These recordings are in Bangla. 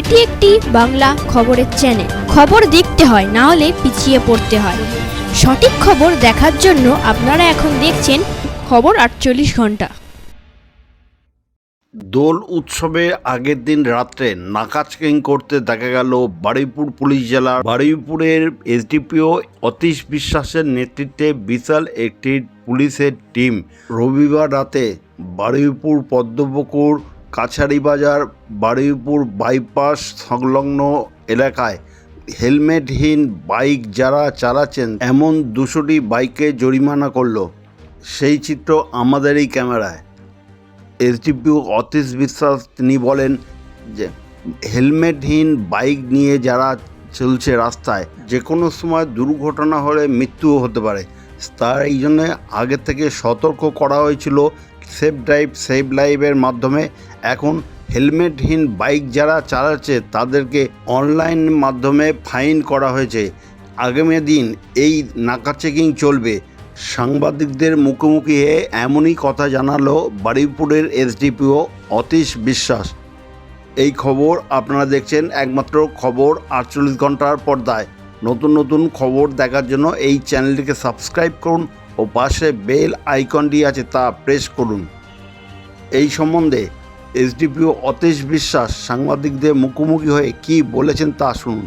এটি একটি বাংলা খবরের চ্যানেল খবর দেখতে হয়, না হলে পিছিয়ে পড়তে হয়। সঠিক খবর দেখার জন্য আপনারা এখন দেখছেন খবর আটচল্লিশ ঘণ্টা। দোল উৎসবে আগের দিন রাত্রে নাকা চেকিং করতে দেখা গেল বারুইপুর পুলিশ জেলার বারুইপুরের এসডিপিও অতীশ বিশ্বাসের নেতৃত্বে বিশাল একটি পুলিশের টিম রবিবার রাতে বারুইপুর পদ্মপুকুর কাছারি বাজার বারুইপুর বাইপাস সংলগ্ন এলাকায় হেলমেটহীন বাইক যারা চালাচ্ছেন, এমন দুশোটি বাইকে জরিমানা করল। সেই চিত্র আমাদের এই ক্যামেরায়। এসডিপিও অতীশ বিশ্বাস তিনি বলেন যে, হেলমেটহীন বাইক নিয়ে যারা চলছে রাস্তায় যে কোনো সময় দুর্ঘটনা হলে মৃত্যুও হতে পারে। তার এই জন্য আগে থেকে সতর্ক করা হয়েছিল সেফ ড্রাইভ সেভ লাইভের মাধ্যমে এখন হেলমেটহীন বাইক যারা চালাচ্ছে তাদেরকে অনলাইন মাধ্যমে ফাইন করা হয়েছে। আগামী দিন এই নাকা চেকিং চলবে। সাংবাদিকদের মুখোমুখি হয়ে এমনই কথা জানালো বারুইপুরের এসডিপিও অতীশ বিশ্বাস। এই খবর আপনারা দেখছেন একমাত্র খবর আটচল্লিশ ঘণ্টার পর্দায়। নতুন নতুন খবর দেখার জন্য এই চ্যানেলটিকে সাবস্ক্রাইব করুন ও পাশে বেল আইকনটি আছে তা প্রেস করুন। এই সম্বন্ধে এসডিপিও অতীশ বিশ্বাস সাংবাদিকদের মুখোমুখি হয়ে কি বলেছেন তা শুনুন।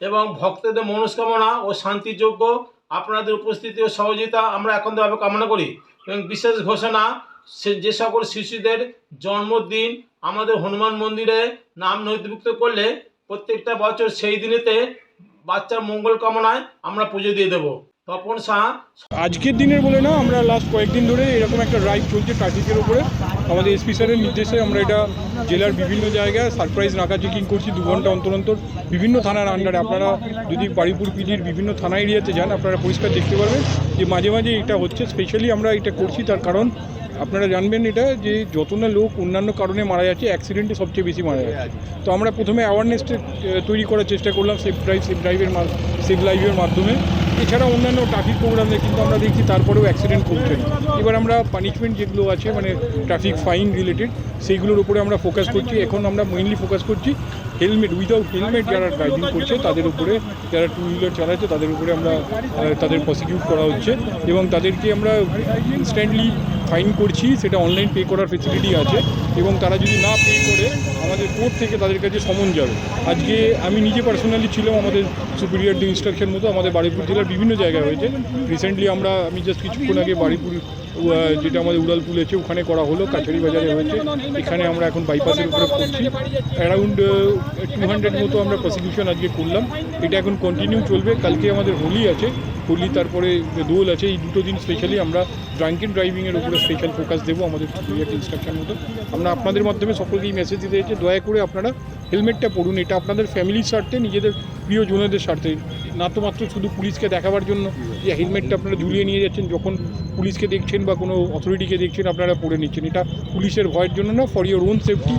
এবং ভক্তদের মনস্কামনা ও শান্তিযোগ্য আপনাদের উপস্থিতি ও সহযোগিতা আমরা একান্তভাবে কামনা করি। এবং বিশেষ ঘোষণা যে সকল শিশুদের জন্মদিন আমাদের হনুমান মন্দিরে নাম নথিভুক্ত করলে প্রত্যেকটা বছর সেই দিনেতে বাচ্চার মঙ্গল কামনায় আমরা পুজো দিয়ে দেবো। তপন শাহ, আজকের দিনের বলে না, আমরা লাস্ট কয়েকদিন ধরে এরকম একটা রাইড চলছে ট্রাফিকের উপরে। আমাদের এসপি স্যারের নির্দেশে আমরা এটা জেলার বিভিন্ন জায়গায় সারপ্রাইজ নাকা চেকিং করছি, দু ঘণ্টা অন্তর অন্তর বিভিন্ন থানার আন্ডারে আপনারা যদি বাড়িপুর পিজির বিভিন্ন থানা এরিয়াতে যান, আপনারা পরিষ্কার দেখতে পারবেন যে মাঝে মাঝে এটা হচ্ছে। স্পেশালি আমরা এটা করছি তার কারণ আপনারা জানবেন এটা যে যত না লোক অন্যান্য কারণে মারা যাচ্ছে অ্যাক্সিডেন্টে সবচেয়ে বেশি মারা যাচ্ছে। তো আমরা প্রথমে অ্যাওয়ারনেস তৈরি করার চেষ্টা করলাম সেফ ড্রাইভ সেফ ড্রাইভের সেফ লাইভের মাধ্যমে। এছাড়া অন্যান্য ট্রাফিক প্রোগ্রামে কিন্তু আমরা দেখছি তারপরেও অ্যাক্সিডেন্ট করছে। এবার আমরা পানিশমেন্ট যেগুলো আছে মানে ট্রাফিক ফাইন রিলেটেড সেইগুলোর উপরে আমরা ফোকাস করছি। এখন আমরা মেইনলি ফোকাস করছি হেলমেট উইদাউট হেলমেট যারা ড্রাইভিং করছে তাদের উপরে যারা টু হুইলার চালাচ্ছে তাদের উপরে আমরা তাদের প্রসিকিউট করা হচ্ছে এবং তাদেরকে আমরা ইনস্ট্যান্টলি ফাইন করছি। সেটা অনলাইন পে করার ফেসিলিটি আছে এবং তারা যদি না পে করে আমাদের কোর্ট থেকে তাদের কাছে সমন যাবে। আজকে আমি নিজে পার্সোনালি ছিলাম আমাদের সুপিরিয়র ডি ইনস্ট্রাকশন মতো আমাদের বারুইপুর জেলার বিভিন্ন জায়গায় হয়েছে। রিসেন্টলি আমরা আমি জাস্ট কিছুক্ষণ আগে আহ, যেটা আমাদের উড়ালপুল আছে ওখানে করা হলো কাছারি বাজারে হয়েছে। এখানে আমরা এখন বাইপাসের উপরে করছি অ্যারাউন্ড টু হান্ড্রেড মতো আমরা প্রসিকিউশন আজকে করলাম। এটা এখন কন্টিনিউ চলবে। কালকে আমাদের হোলি আছে। হোলি তারপরে দোল আছে, এই দুটো দিন স্পেশালি আমরা ড্রাঙ্কেন ড্রাইভিংয়ের উপরে স্পেশাল ফোকাস দেবো আমাদের ইনস্ট্রাকশন মতো। আমরা আপনাদের মাধ্যমে সকলকে এই মেসেজ দিতে চাইছি, দয়া করে আপনারা হেলমেটটা পরুন। এটা আপনাদের ফ্যামিলির স্বার্থে, নিজেদের প্রিয়জনদের স্বার্থে। না তো মাত্র শুধু পুলিশকে দেখাবার জন্য যে হেলমেটটা আপনারা ঝুলিয়ে নিয়ে যাচ্ছেন, যখন পুলিশকে দেখছেন বা কোনো অথরিটিকে দেখছেন আপনারা পড়ে নিচ্ছেন। এটা পুলিশের ভয়ের জন্য না for your own safety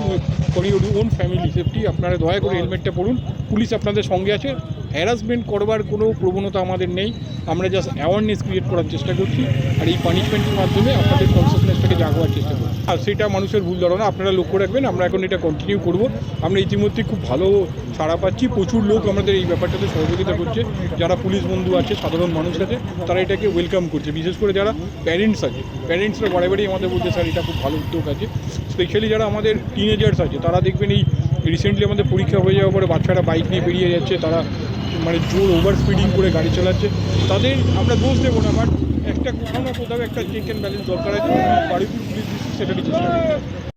for your own family safety আপনারা দয়া করে হেলমেটটা পড়ুন পুলিশ আপনাদের সঙ্গে আছে হ্যারাসমেন্ট করবার কোনো প্রবণতা আমাদের নেই। আমরা জাস্ট অ্যাওয়ারনেস ক্রিয়েট করার চেষ্টা করছি আর এই পানিশমেন্টের মাধ্যমে আপনাদের কনসিয়াসনেসটাকে জাগোয়ার চেষ্টা করছি। আর সেটা মানুষের ভুল ধারণা, আপনারা লক্ষ্য রাখবেন, আমরা এখন এটা কন্টিনিউ করব। আমরা ইতিমধ্যে খুব ভালো সাড়া পাচ্ছি। প্রচুর লোক আমাদের এই ব্যাপারটাতে সহযোগিতা করছে। যারা পুলিশ বন্ধু আছে, সাধারণ মানুষ আছে, তারা এটাকে ওয়েলকাম করছে। বিশেষ করে যারা প্যারেন্টস আছে। প্যারেন্টসরা বারেই আমাদের বলছে, স্যার, এটা খুব ভালো উদ্যোগ আছে। স্পেশালি যারা আমাদের টিনেজার্স আছে, তারা দেখবেন এই রিসেন্টলি আমাদের পরীক্ষা হয়ে যাওয়ার পরে বাচ্চারা বাইক নিয়ে বেরিয়ে যাচ্ছে। তারা মানে জোর ওভার স্পিডিং করে গাড়ি চালাচ্ছে। তাদের আমরা দোষ দেবো না বাট একটা কোথাও না কোথাও একটা চেক অ্যান্ড ব্যালেন্স দরকার আছে। বাড়িপুর পুলিশ সেটারই চেষ্টা